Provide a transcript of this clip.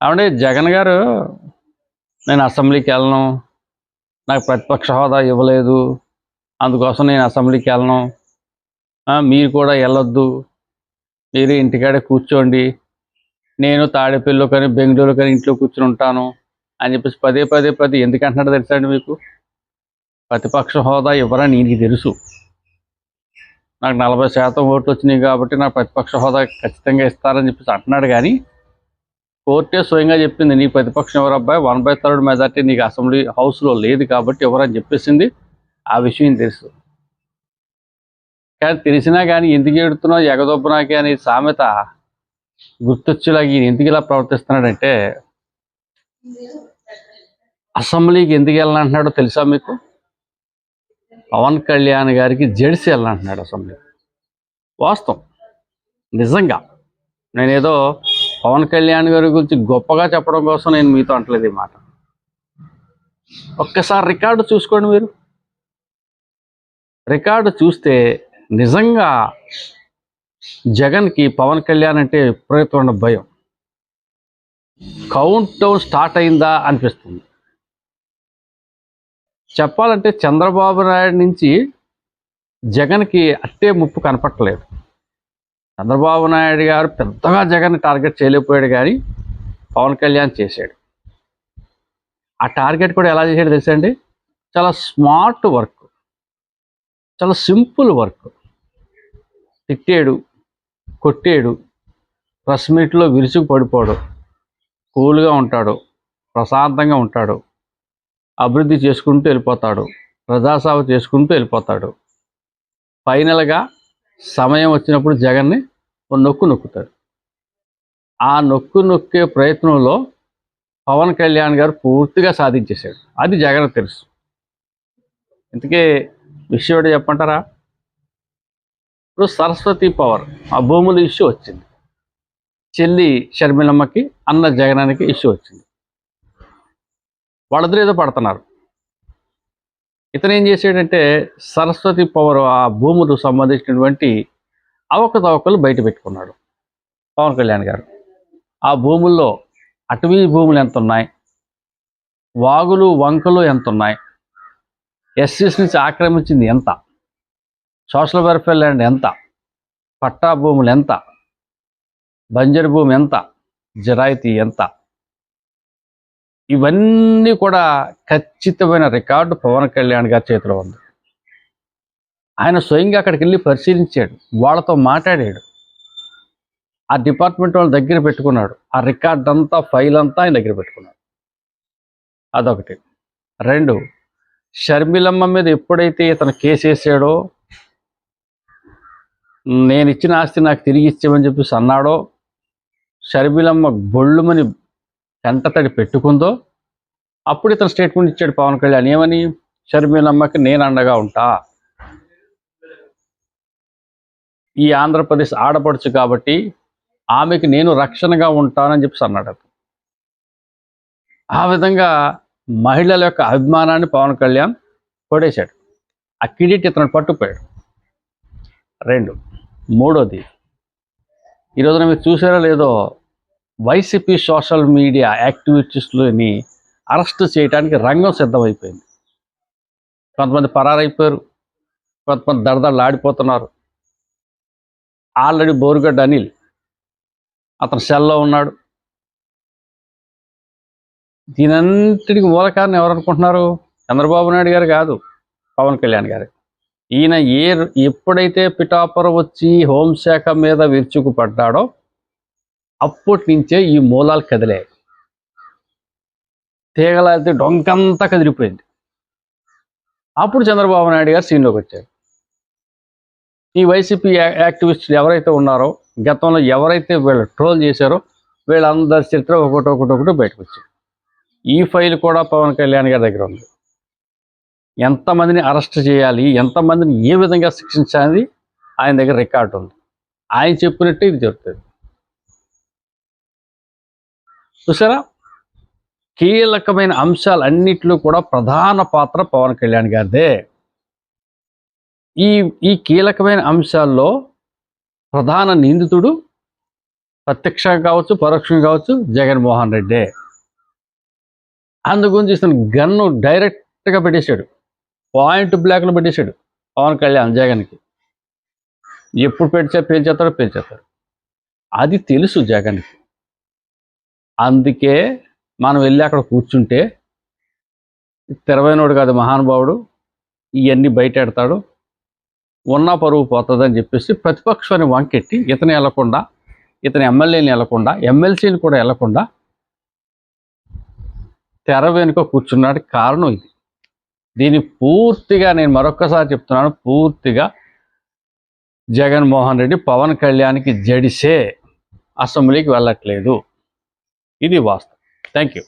ఆవిడ జగన్ గారు నేను అసెంబ్లీకి వెళ్ళను నాకు ప్రతిపక్ష హోదా ఇవ్వలేదు అందుకోసం నేను అసెంబ్లీకి వెళ్ళను. మీరు కూడా వెళ్ళొద్దు మీరు ఇంటికాడే కూర్చోండి నేను తాడేపల్లిలో కానీ బెంగళూరు కానీ ఇంట్లో కూర్చుని ఉంటాను అని చెప్పేసి పదే పదే పదే ఎందుకు అంటున్నాడు తెలుసా అండి మీకు? ప్రతిపక్ష హోదా ఇవ్వరని నీకు తెలుసు. నాకు నలభై శాతం ఓట్లు వచ్చినాయి కాబట్టి నాకు ప్రతిపక్ష హోదా ఖచ్చితంగా ఇస్తారని చెప్పేసి అంటున్నాడు కానీ కోర్టే స్వయంగా చెప్పింది నీ ప్రతిపక్షం ఎవరు అబ్బాయి? వన్ బై థర్డ్ మెజార్టీ నీకు అసెంబ్లీ హౌస్లో లేదు కాబట్టి ఎవరని చెప్పేసింది. ఆ విషయం తెలుసు. కానీ తెలిసినా కానీ ఎందుకు ఎడుతున్నావు ఎగదొబ్బనాకి అనే సామెత గుర్తొచ్చేలాగా ఈయన ఎందుకు ఇలా ప్రవర్తిస్తున్నాడంటే అసెంబ్లీకి ఎందుకు వెళ్ళాలంటున్నాడో తెలుసా మీకు? పవన్ కళ్యాణ్ గారికి జెడిసి వెళ్ళాలంటున్నాడు అసెంబ్లీ వాస్తవం. నిజంగా. నేనేదో పవన్ కళ్యాణ్ గారి గురించి గొప్పగా చెప్పడం కోసం నేను మీతో అంటలేదు ఈ మాట. ఒక్కసారి రికార్డు చూసుకోండి మీరు. రికార్డు చూస్తే నిజంగా జగన్కి పవన్ కళ్యాణ్ అంటే విపరీతమైన భయం. కౌంట్ డౌన్ స్టార్ట్ అయిందా అనిపిస్తుంది. చెప్పాలంటే చంద్రబాబు నాయుడు నుంచి జగన్కి అట్టే ముప్పు కనపట్టలేదు. చంద్రబాబు నాయుడు గారు పెద్దగా జగన్ టార్గెట్ చేయలేకపోయాడు కానీ పవన్ కళ్యాణ్ చేశాడు. ఆ టార్గెట్ కూడా ఎలా చేశాడు తెలుసా అండి? చాలా స్మార్ట్ వర్క్. చాలా సింపుల్ వర్క్. తిట్టాడు కొట్టాడు ప్రెస్ మీట్లో విరుచుకు పడిపోడు కూల్గా ఉంటాడు ప్రశాంతంగా ఉంటాడు అభివృద్ధి చేసుకుంటూ వెళ్ళిపోతాడు ప్రజాసేవ చేసుకుంటూ వెళ్ళిపోతాడు. ఫైనల్గా సమయం వచ్చినప్పుడు జగన్ని నొక్కు నొక్కుతాడు. ఆ నొక్కు నొక్కే ప్రయత్నంలో పవన్ కళ్యాణ్ గారు పూర్తిగా సాధించేశాడు. అది జగన్ తెలుసు. ఇంతకీ విషయం చెప్పంటారా? ఇప్పుడు సరస్వతి పవర్ ఆ భూముల ఇష్యూ వచ్చింది. చెల్లి షర్మిలమ్మకి అన్న జగనానికి ఇష్యూ వచ్చింది. వాళ్ళిద్దరు ఏదో పడుతున్నారు. ఇతను ఏం చేసాడంటే సరస్వతి పవర్ ఆ భూములకు సంబంధించినటువంటి అవకతవకలు బయట పెట్టుకున్నాడు. పవన్ కళ్యాణ్ గారు. ఆ భూముల్లో అటవీ భూములు ఎంత ఉన్నాయి వాగులు వంకలు ఎంత ఉన్నాయి ఎస్సీస్ నుంచి ఆక్రమించింది ఎంత? సోషల్ వెల్ఫేర్ ల్యాండ్ ఎంత? పట్టా భూములు ఎంత? బంజరు భూమి ఎంత? జరాయితీ ఎంత? ఇవన్నీ కూడా ఖచ్చితమైన రికార్డు పవన్ కళ్యాణ్ గారి చేతిలో ఉంది. ఆయన స్వయంగా అక్కడికి వెళ్ళి పరిశీలించాడు. వాళ్ళతో మాట్లాడాడు. ఆ డిపార్ట్మెంట్ వాళ్ళ దగ్గర పెట్టుకున్నాడు. ఆ రికార్డ్ అంతా ఫైల్ అంతా ఆయన దగ్గర పెట్టుకున్నాడు. అదొకటి. రెండు షర్మిలమ్మ మీద ఎప్పుడైతే ఇతను కేసు వేసాడో నేను ఇచ్చిన ఆస్తి నాకు తిరిగి ఇచ్చామని చెప్పేసి అన్నాడో షర్మిలమ్మ బొళ్ళుమని కంటతడి పెట్టుకుందో అప్పుడు ఇతను స్టేట్మెంట్ ఇచ్చాడు పవన్ కళ్యాణ్. ఏమని? షర్మిలమ్మకి నేను అండగా ఉంటా. ఈ ఆంధ్రప్రదేశ్ ఆడపడుచు కాబట్టి ఆమెకి నేను రక్షణగా ఉంటానని చెప్పేసి అన్నాడు అతను. ఆ విధంగా మహిళల యొక్క అభిమానాన్ని పవన్ కళ్యాణ్ కొడేశాడు. ఆ కిరీటి ఇతను పట్టుకుపోయాడు. రెండు. మూడోది. ఈ రోజున మీరు చూసారో లేదో వైసీపీ సోషల్ మీడియా యాక్టివిటీస్లోని అరెస్ట్ చేయడానికి రంగం సిద్ధమైపోయింది. కొంతమంది పరారైపోయారు. కొంతమంది దడదడలు ఆడిపోతున్నారు ఆల్రెడీ బోరుగడ్డ అనిల్. అతను సెల్లో ఉన్నాడు. దీనంతటికి మూల కారణం ఎవరు అనుకుంటున్నారు? చంద్రబాబు నాయుడు గారు కాదు పవన్ కళ్యాణ్ గారు. ఈయన ఏ ఎప్పుడైతే పిఠాపురం వచ్చి హోంశాఖ మీద విరుచుకు పడ్డాడో అప్పటి నుంచే ఈ మూలాలు కదిలాయి. తీగలైతే డొంకంతా కదిలిపోయింది. అప్పుడు చంద్రబాబు నాయుడు గారు సీన్లోకి వచ్చారు ఈ వైసీపీ యాక్టివిస్టులు ఎవరైతే ఉన్నారో గతంలో ఎవరైతే వీళ్ళు ట్రోల్ చేశారో వీళ్ళందరి చరిత్ర ఒకటి ఒకటి ఒకటి బయటకు వచ్చాయి ఈ ఫైల్ కూడా పవన్ కళ్యాణ్ గారి దగ్గర ఉంది. ఎంతమందిని అరెస్ట్ చేయాలి ఎంతమందిని ఏ విధంగా శిక్షించాలి ఆయన దగ్గర రికార్డు ఉంది. ఆయన చెప్పినట్టు ఇది జరుగుతుంది. చూసారా? కీలకమైన అంశాలు అన్నిట్లో కూడా ప్రధాన పాత్ర పవన్ కళ్యాణ్ గారిదే. ఈ ఈ కీలకమైన అంశాల్లో ప్రధాన నిందితుడు ప్రత్యక్షంగా కావచ్చు పరోక్షంగా కావచ్చు జగన్మోహన్ రెడ్డే. అందు గురించి ఇతను గన్ను డైరెక్ట్గా పెట్టేశాడు. పాయింట్ బ్లాక్లో పెట్టేశాడు పవన్ కళ్యాణ్ జగన్కి. ఎప్పుడు పెడిచే పేల్చేస్తాడో పేల్చేస్తాడు అది తెలుసు జగన్కి. అందుకే మనం వెళ్ళి అక్కడ కూర్చుంటే తెరవైనోడు కాదు మహానుభావుడు ఇవన్నీ బయట ఎడతాడు ఉన్న పరువు పోతుందని చెప్పేసి ప్రతిపక్షాన్ని వంకెట్టి ఇతను వెళ్ళకుండా ఇతని ఎమ్మెల్యేని వెళ్ళకుండా ఎమ్మెల్సీని కూడా వెళ్ళకుండా తెర వెనుక కూర్చున్నాడు కారణం ఇది. దీన్ని పూర్తిగా నేను మరొక్కసారి చెప్తున్నాను పూర్తిగా జగన్మోహన్ రెడ్డి పవన్ కళ్యాణ్కి జడిసే అసెంబ్లీకి వెళ్ళట్లేదు. ఇది వాస్తవం. Thank you